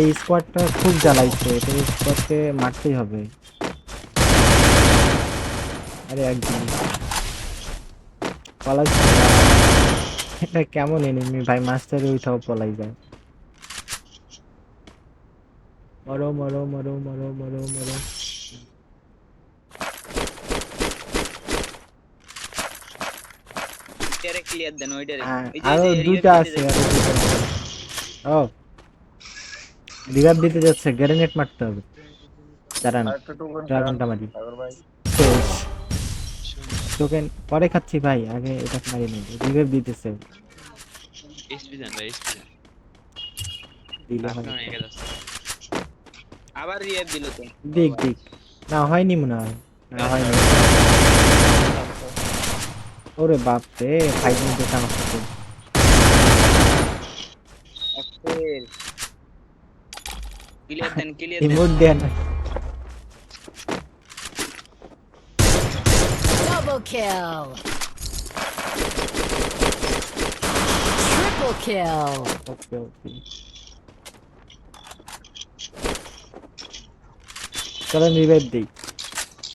এই স্কোয়াডটা খুব জ্বালাইছে এই স্কোয়াডকে মারতেই হবে। আরে একদিন পলাইছে। এটা কেমন এনিমি ভাই মাস্টারে উঠাও পলাই যায়। মরো মরো মরো মরো মরো মরো। ক্লিয়ার দেন ওইটারে হ্যাঁ, আরও দুইটা আছে আরও দুইটা। ও। রিভাইভ দিতে যাচ্ছে গ্রেনেড মারতে হবে। দাঁড়ান ড্রাগনটা মারি টোকেন পরে খাচ্ছি ভাই আগে এটা মারি নেই। রিভাইভ দিতেছে। এসপি দেন ভাই এসপি দেন। আবার রিয়ার দিল তো। দিক দিক। না হয়নি মনে হয়। না হয়নি। ওরে বাপ রে ফাইভ মিনিট আমার সাথে Clear then clear then emote then Double kill. Triple kill. Okay okay চলো রিভাইভ দিই